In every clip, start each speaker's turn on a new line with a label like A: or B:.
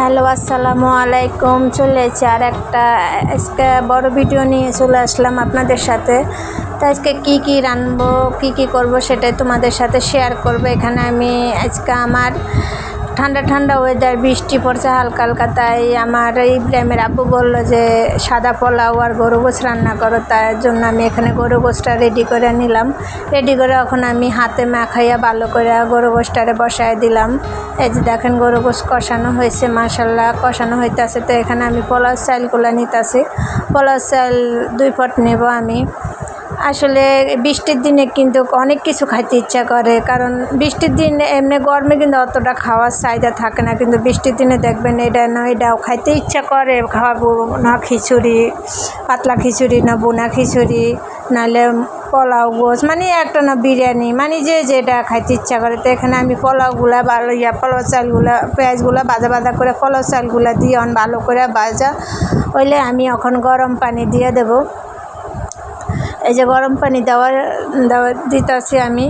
A: Hello, আসসালামু আলাইকুম। চলে এসেছি আর একটা, আজকে বড় ভিডিও নিয়ে চলে আসলাম আপনাদের সাথে। তো আজকে কী কী রানবো, কী কী করব সেটাই তোমাদের সাথে শেয়ার করব। এখানে আমি আজকে আমার ঠান্ডা ঠান্ডা ওয়েদার বৃষ্টি পড়ছে হালকা হালকা, তাই আমার ইব্রাহিমের আব্বু বলল যে, সাদা পোলাও আর গরু গোছ রান্না করো তার জন্য আমি এখানে গরু গোছটা রেডি করে নিলাম। রেডি করে এখন আমি হাতে মাখাইয়া ভালো করে গরু গোছটারে বসায় দিলাম। এই যে দেখেন গরু গোছ কষানো হয়েছে মাসাল্লাহ কষানো হইতেছে। তো এখানে আমি পোলাও চালগুলো নিতেছি। পোলাও চাইল দুই ফট নেব আমি। আসলে বৃষ্টির দিনে কিন্তু অনেক কিছু খাইতে ইচ্ছা করে, কারণ বৃষ্টির দিন এমনি গরমে কিন্তু অতটা খাওয়ার চাহিদা থাকে না। কিন্তু বৃষ্টির দিনে দেখবেন এটা না, এটাও খাইতে ইচ্ছা করে। খাওয়াবো না খিচুড়ি, পাতলা খিচুড়ি, না বোনা খিচুড়ি, নাহলে পোলাও গোছ মানে একটা না বিরিয়ানি মানে যে যেটা খাইতে ইচ্ছা করে। তো এখানে আমি পোলাওগুলা ভালো ইয়া, পোলাও চালগুলা, পেঁয়াজগুলা বাজা বাজা করে পোলাও চালগুলা দিয়ে অন ভালো করে বাজা হইলে আমি এখন গরম পানি দিয়ে দেবো। এই যে গরম পানি দেওয়ার দেওয়া দিতেছি আমি।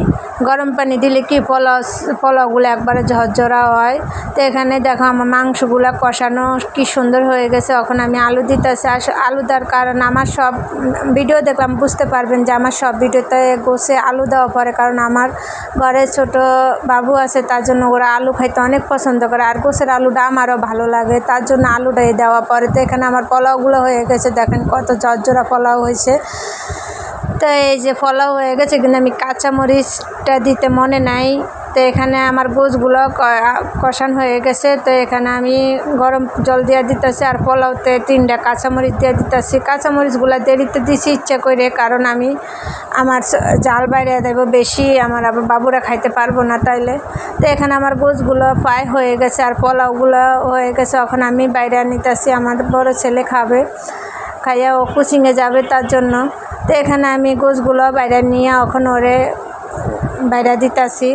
A: গরম পানি দিলে কি পোলাও পোলাওগুলো একবারে ঝরঝরা হয়। তো এখানে দেখো আমার মাংসগুলো কষানো কি সুন্দর হয়ে গেছে। এখন আমি আলু দিতেছি। আলু দেওয়ার কারণ আমার সব ভিডিও দেখলাম, বুঝতে পারবেন যে আমার সব ভিডিওতে গোসে আলু দেওয়া পরে কারণ আমার ঘরে ছোট বাবু আছে, তার জন্য ওরা আলু খাইতে অনেক পছন্দ করে। আর গোসের আলুটা আমারও ভালো লাগে, তার জন্য আলুটাই দেওয়া পরে তো এখানে আমার পোলাওগুলো হয়ে গেছে। দেখেন কত ঝরঝরা পোলাও হয়েছে। তো এই যে ফলাও হয়ে গেছে, কিন্তু আমি কাঁচামরিচটা দিতে মনে নাই। তো এখানে আমার গোছগুলো কষান হয়ে গেছে। তো এখানে আমি গরম জল দিয়ে দিতেছি আর পোলাওতে তিনটা কাঁচামরিচ দিয়ে দিতেছি। কাঁচামরিচগুলো দেরিতে দিছি, ইচ্ছা করে কারণ আমি আমার জাল বাইরে দেবো বেশি, আমার আবার বাবুরা খাইতে পারব না তাইলে। তো এখানে আমার গোছগুলো প্রায় হয়ে গেছে আর পোলাওগুলো হয়ে গেছে। এখন আমি বাইরে নিতেছি আমার বড় ছেলে খাবে, খাইয়া ও কোচিংয়ে যাবে তার জন্য। তো এখানে আমি গোছগুলো বাইরে নিয়ে এখন ওরে বাইরে দিতেছি।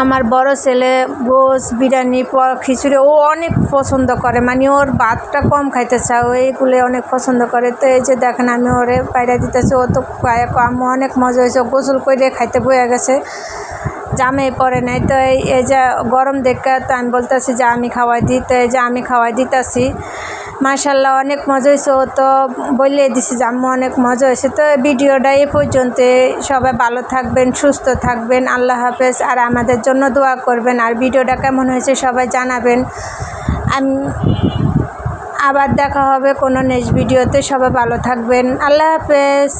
A: আমার বড় ছেলে গোছ, বিরিয়ানি খিচুড়ি ও অনেক পছন্দ করে। মানে ওর ভাতটা কম খাইতে চায় ও এইগুলো অনেক পছন্দ করে। তো এই যে দেখেন আমি ওরে বাইরে দিতেছি, ও তো আমি অনেক মজা হয়েছে। গোসল করে খাইতে বয়ে গেছে, জামে পরে নাই। তো এই এই যে গরম দেখে তো আমি বলতেছি যে আমি খাওয়াই দিই তো এই যে আমি খাওয়াই দিতেছি। মার্শাল্লাহ অনেক মজা হয়েছে ও তো বললে দিছি যে আম্মু, অনেক মজা হয়েছে তো ভিডিওটা এ পর্যন্ত সবাই ভালো থাকবেন, সুস্থ থাকবেন। আল্লাহ হাফেজ। আর আমাদের জন্য দোয়া করবেন। আর ভিডিওটা কেমন হয়েছে সবাই জানাবেন। আমি, আবার দেখা হবে কোনো নেক্সট ভিডিওতে সবাই ভালো থাকবেন। আল্লাহ হাফেজ।